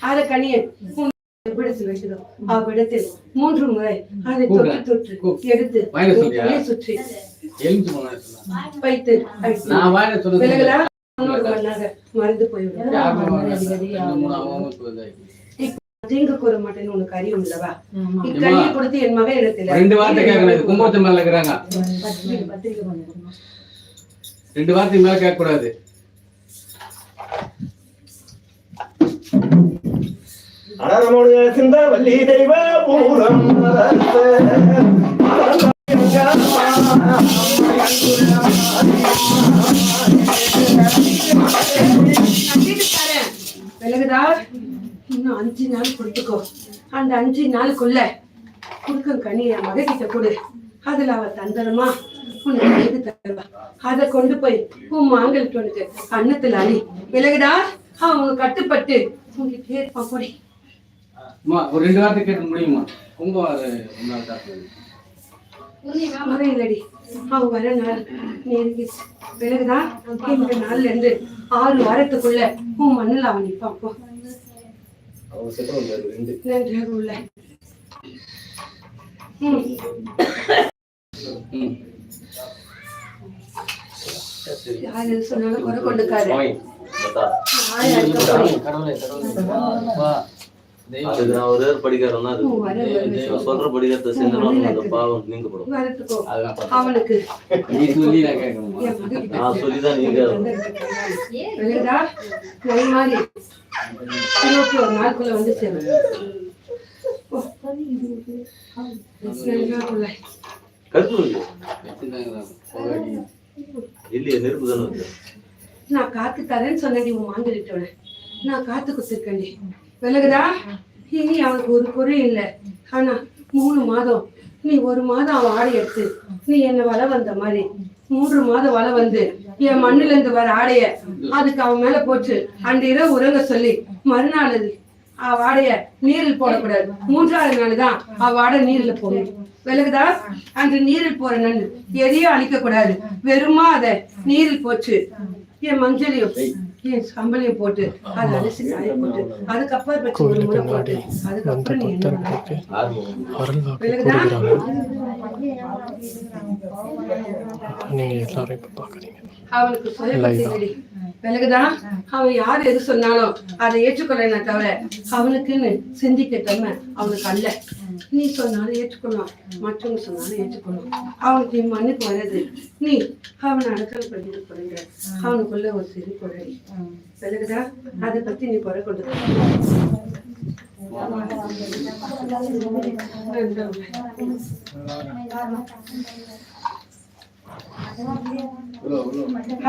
அத கனியை வைக்கிறோம் அவ்விடத்தில் மூன்று முறை அதை தொட்டு தொட்டு எடுத்து சுற்றி. வைத்து மண்ணாக மறந்து போய்விடும். தீங்கு கூற மாட்டேன்னு உனக்கு அறியும் இல்லவா இக்கனியை கொடுத்து என் மகன் இடத்துல ரெண்டு வார்த்தை கேட்கணும் கும்பத்து மேல இருக்கிறாங்க. ரெண்டு வார்த்தை மேல கேட்க கூடாது ஆனா சிந்த வள்ளி தெய்வ பூரம் விலகுதா? இன்னும் அஞ்சு நாள் கொடுத்துக்கோ. அந்த அஞ்சு நாளுக்குள்ள குடுக்கும் கனி என் மகக்கிட்ட கொடு. அதுல அவ தந்திரமா? உன்னை தருவா? அதை கொண்டு போய் உன் மாங்கல் உனக்கு அன்னத்துல அணி விலகுதா? அவங்க கட்டுப்பட்டு. உங்ககிட்ட இருப்பான் கொடி. அம்மா ஒரு ரெண்டு வார்த்தை கேட்க முடியுமா? தான். முறையிலடி அவங்க வர நாள் நெருங்கிச்சு இந்த நாள்ல இருந்து ஆறு வாரத்துக்குள்ள உன் மண்ணில் அவன் நிற்பான் போ. உள்ள. யார் சொன்னாலும் குறை கொண்டுக்காரு அதுக்கு நான் ஒரே தான் அது சொல்ற படிக்கிறத செஞ்சனாலும் அந்த பாவம் நீங்கப்படும். அவனுக்கு நீ சொல்லி நான் கேட்கணுமா நீங்க இருபத்தி ஒரு நாளுக்குள்ள வந்து சேரும் கருத்து. இல்லையே நெருப்பு தானே நான் காத்து தரேன்னு சொன்னடி உன் மாங்கலிட்டோட நான் காத்து குத்துருக்கேன்டி. விலகுதா இனி அவனுக்கு ஒரு பொருள் இல்லை. ஆனா மூணு மாதம். நீ ஒரு மாதம் அவன் ஆடை எடுத்து நீ என்ன வள வந்த மாதிரி. மூன்று மாதம் வள வந்து என் மண்ணுல இருந்து வர ஆடைய அதுக்கு அவன் மேல போச்சு அந்த இரவு உறங்க சொல்லி மறுநாள் அவ ஆடைய நீரில் போடக்கூடாது. மூன்றாவது நாள் தான் அவ ஆடை நீர்ல போடணும் விலகுதா அந்த நீரில் போற நன்னு எதையும் அழிக்க கூடாது வெறுமா அத நீரில் போச்சு என் மஞ்சளையும் என் சம்பளையும் போட்டு அதை அலசி காய போட்டு அதுக்கப்புறம் வச்சு ஒரு முறை போட்டு அதுக்கப்புறம் நீ என்ன பண்ண? ஆர்வம் விலகுதா நீங்க எல்லாரும் இப்ப பாக்குறீங்க அவனுக்கு சொல்லி விலகுதா அவன் யார் எது சொன்னாலும் அதை ஏற்றுக்கொள்ளன தவிர அவனுக்குன்னு சிந்திக்க தன்மை அவனுக்கு அல்ல. நீ சொன்னாலும் ஏற்றுக்கொள்வான் மற்றவங்க சொன்னாலும் ஏற்றுக்கொள்வான் அவனுக்கு நீ மண்ணுக்கு வர்றது. நீ அவனை அடக்கல் பண்ணிட்டு போறீங்க அவனுக்குள்ள ஒரு சிறு குறை. விலகுதா அதை பத்தி நீ குறை கொண்டு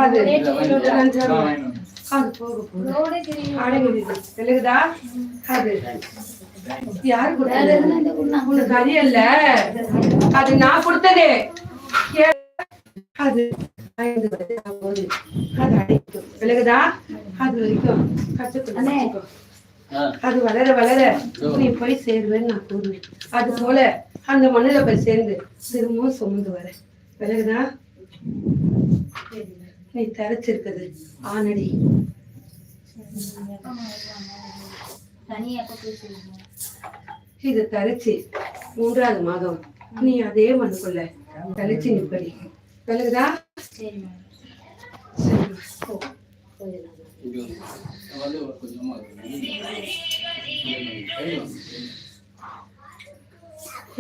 அது. போக போகுது. அடங்குது விலகுதா அது. அறியல அது நான் கொடுத்தது. அது விலகுதா? அது வரைக்கும் கற்றுக்கணும். அது வளர வளர நீ போய் சேருவேன்னு நான் கூறுவேன். அது போல அந்த மண்ணுல போய் சேர்ந்து திரும்பவும் சுமந்து வர விலகுதா? நீ தரைச்சிருக்குது ஆனடி. இது தரிச்சு மூன்றாவது மாதம். நீ அதே மண்ணுக்குள்ள தளிச்சு நிப்படி விலகுதா.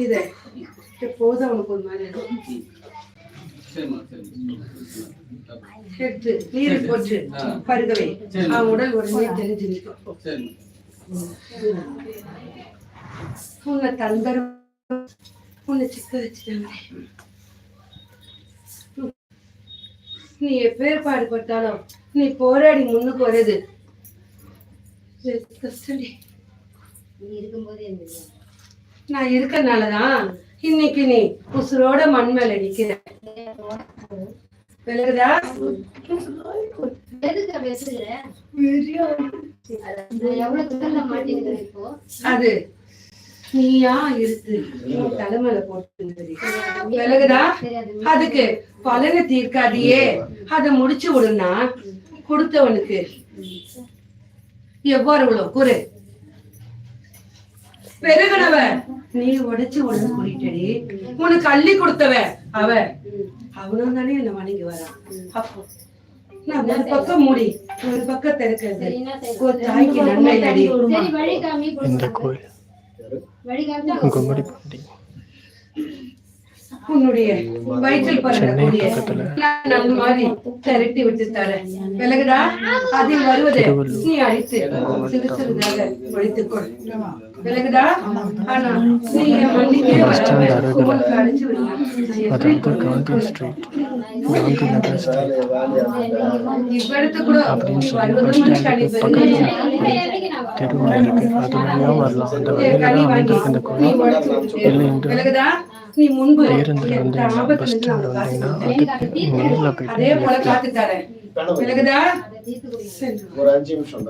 இத எப்போதும் அவனுக்கு ஒரு மாதிரி எடுத்து நீர் போட்டு. பருகவே. அவன் உடல் உடனே தெரிஞ்சு நிற்கும். போ. சரிம்மா உன்னை தந்தரம் நீ எப்பேர் பாடுபட்டாலும் நீ போராடி முன்னுக்கு வர்றது நான் இருக்கனாலதான் இன்னைக்கு நீ உசுரோட மண் மேல நிக்கிற. விலகுதா? அது நீயா இருக்கு. தலைமையில போட்டு விலகுதா அதுக்கு பலனை தீர்க்காதியே. அதை முடிச்சு விடுனா கொடுத்தவனுக்கு. எவ்வாறு உள்ள குறு. பெருகனவ நீ உடைச்சு உடனே கூட்டிட்டடி. உனக்கு அள்ளி கொடுத்தவ அவ அவனும் தானே என்ன வணங்கி வரான். அப்போ ஒரு பக்கம் மூடி ஒரு பக்கம் திறக்கிறது. ஒரு தாய்க்கு நன்மை காமி இந்த கோயில். உன்னுடைய வயிற்றில் பறக்கக்கூடிய மாதிரி திரட்டி விட்டு தரேன். விலகுடா. அதில் வருவதை நீ அழித்து சிறு சிறிதாக ஒழித்துக் கொள் விலகுடா ஆனா நீ என் மண்ணிக்கே வராம உங்களுக்கு ஸ்ட்ரீட் இவ்விடத்து கூட வருவதும் விலகுதா? நீ முன்பு அதே போல காத்து தரேன். விலகுதா? ஒரு அஞ்சு நிமிஷம்